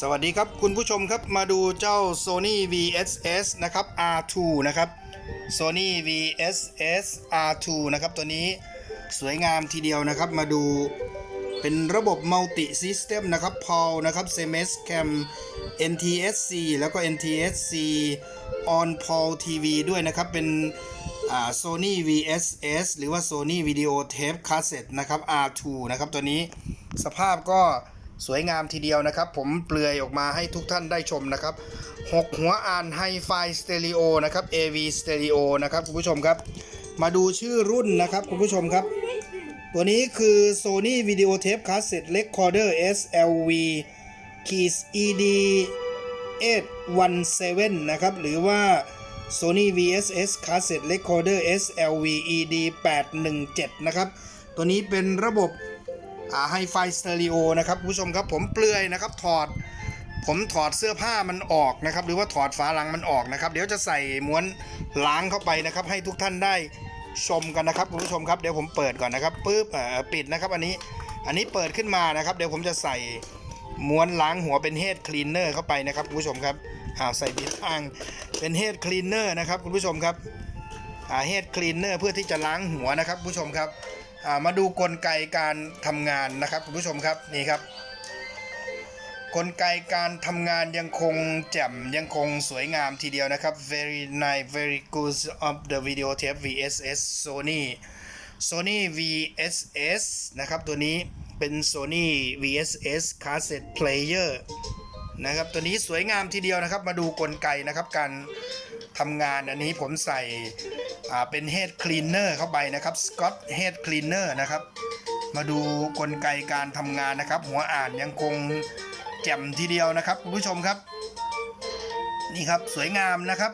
สวัสดีครับคุณผู้ชมครับมาดูเจ้า Sony VSS นะครับ R2 นะครับ Sony VSS R2 นะครับตัวนี้สวยงามทีเดียวนะครับ มาดูเป็นระบบ Multi System นะครับ PAL นะครับ CMS Cam NTSC แล้วก็ NTSC On PAL TV ด้วยนะครับ เป็น Sony VSS หรือว่า Sony Video Tape Cassette นะครับ R2 นะครับตัวนี้สภาพก็ สวยงามทีเดียวนะครับ ผมเปลือยออกมาให้ทุกท่านได้ชมนะครับ 6 หัวอ่านไฮไฟสเต r ริโอนะครับ AV สเต r ริโอนะครับคุณผู้ชมครับ มาดูชื่อรุ่นนะครับคุณผู้ชมครับ ตัวนี้คือ Sony Video Tape Cassette Recorder SLV Keys ED 817นะครับ หรือว่า Sony VSS Cassette Recorder SLV ED 817นะครับ ตัวนี้เป็นระบบ ไฮไฟสเตอริโอนะครับผู้ชมครับผมเปลือยนะครับถอด ผมถอดเสื้อผ้ามันออกนะครับ หรือว่าถอดฝาหลังมันออกนะครับ เดี๋ยวจะใส่ม้วนล้างเข้าไปนะครับ ให้ทุกท่านได้ชมกันนะครับคุณผู้ชมครับเดี๋ยวผมเปิดก่อนนะครับปึ๊บปิดนะครับอันนี้อันนี้เปิดขึ้นมานะครับ เดี๋ยวผมจะใส่ม้วนล้างหัวเป็นเฮดคลีนเนอร์เข้าไปนะครับคุณผู้ชมครับอ้าวใส่บิดอ่างเป็นเฮดคลีนเนอร์นะครับคุณผู้ชมครับอ่าเฮดคลีนเนอร์เพื่อที่จะล้างหัวนะครับคุณผู้ชมครับ มาดูกลไกการทำงานนะครับคุณผู้ชมครับนี่ครับ กลไกการทำงานยังคงแจ่มยังคงสวยงามทีเดียวนะครับ very nice very good of the video tape VSS Sony Sony VSS นะครับตัวนี้เป็น Sony VSS cassette player นะครับตัวนี้สวยงามทีเดียวนะครับมาดูกลไกนะครับการทำงานอันนี้ผมใส่ อ่าเป็น head cleaner เข้าไปนะครับ Scott head cleaner นะครับ มาดูกลไกการทำงานนะครับ หัวอ่านยังคงแจ่มทีเดียวนะครับคุณผู้ชมครับ นี่ครับสวยงามนะครับ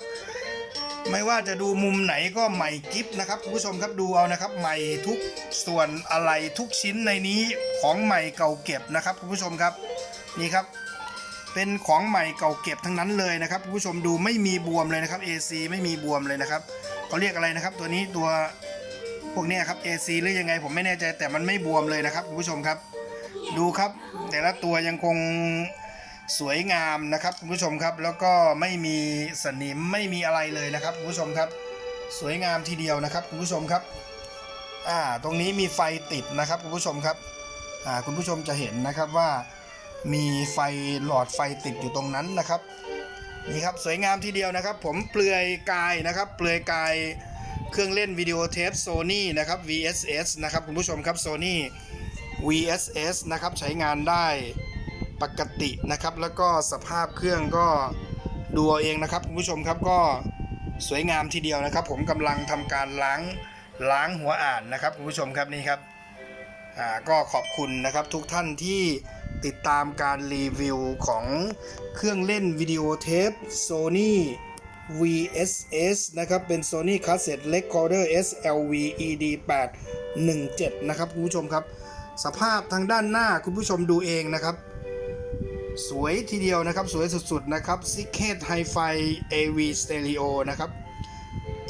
ไม่ว่าจะดูมุมไหนก็ใหม่กิฟนะครับคุณผู้ชมครับดูเอานะครับ ใหม่ทุกส่วนอะไรทุกชิ้นในนี้ของใหม่เก่าเก็บนะครับคุณผู้ชมครับนี่ครับเป็นของใหม่เก่าเก็บทั้งนั้นเลยนะครับคุณผู้ชมดูไม่มีบวมเลยนะครับ AC ไม่มีบวมเลยนะครับ เขาเรียกอะไรนะครับ ตัวนี้ตัวพวกนี้ครับ AC หรือยังไงผมไม่แน่ใจแต่มันไม่บวมเลยนะครับคุณผู้ชมครับ ดูครับ แต่ละตัวยังคงสวยงามนะครับคุณผู้ชมครับ แล้วก็ไม่มีสนิมไม่มีอะไรเลยนะครับคุณผู้ชมครับ สวยงามทีเดียวนะครับคุณผู้ชมครับอ่าตรงนี้มีไฟติดนะครับคุณผู้ชมครับอ่าคุณผู้ชมจะเห็นนะครับว่ามีไฟหลอดไฟติดอยู่ตรงนั้นนะครับ นี่ครับสวยงามทีเดียวนะครับ ผมเปลือยกายนะครับ เปลือยกายเครื่องเล่นวิดีโอเทป Sony นะครับ VSS นะครับคุณผู้ชมครับ Sony VSS นะครับใช้งานได้ปกตินะครับ แล้วก็สภาพเครื่องก็ดูเอาเองนะครับคุณผู้ชมครับก็สวยงามทีเดียวนะครับ ผมกำลังทำการล้างล้างหัวอ่านนะครับคุณผู้ชมครับนี่ครับอ่าก็ขอบคุณนะครับทุกท่านที่ ติดตามการรีวิวของเครื่องเล่นวิดีโอเทป Sony VSS นะครับ เป็น Sony Cassette Recorder SLV ED 817นะครับคุณผู้ชมครับ สภาพทางด้านหน้าคุณผู้ชมดูเองนะครับ สวยทีเดียวนะครับ สวยสุดๆ นะครับ s i c k e t Hi-Fi AV Stereo นะครับ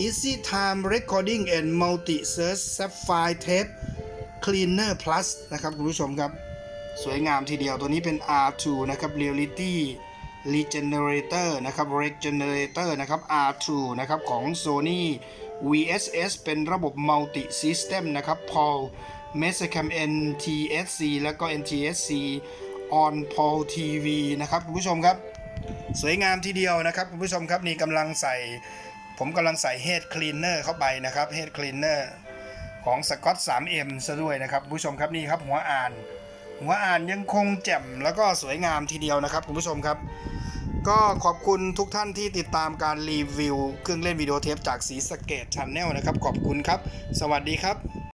Easy Time Recording and Multi Search Sapphire Tape Cleaner Plus นะครับคุณผู้ชมครับ สวยงามทีเดียวตัวนี้เป็น R2 นะครับ Reality Regenerator นะครับ Regenerator นะครับ R2 นะครับของ Sony VSS เป็นระบบ Multi System นะครับ PAL m e s c a m NTSC แล้วก็ NTSC On PAL TV นะครับคุณผู้ชมครับ สวยงามทีเดียวนะครับคุณผู้ชมครับนี่กำลังใส่ ผมกำลังใส่ Head Cleaner เข้าไปนะครับ Head Cleaner ของ Scott 3M ซะด้วยนะครับคุณผู้ชมครับนี่ครับหัวอ่าน หัวอ่านยังคงแจ่มแล้วก็สวยงามทีเดียวนะครับคุณผู้ชมครับ ก็ขอบคุณทุกท่านที่ติดตามการรีวิว เครื่องเล่นวิดีโอเทปจากสีสเกตช n แนลนะครับ ขอบคุณครับ สวัสดีครับ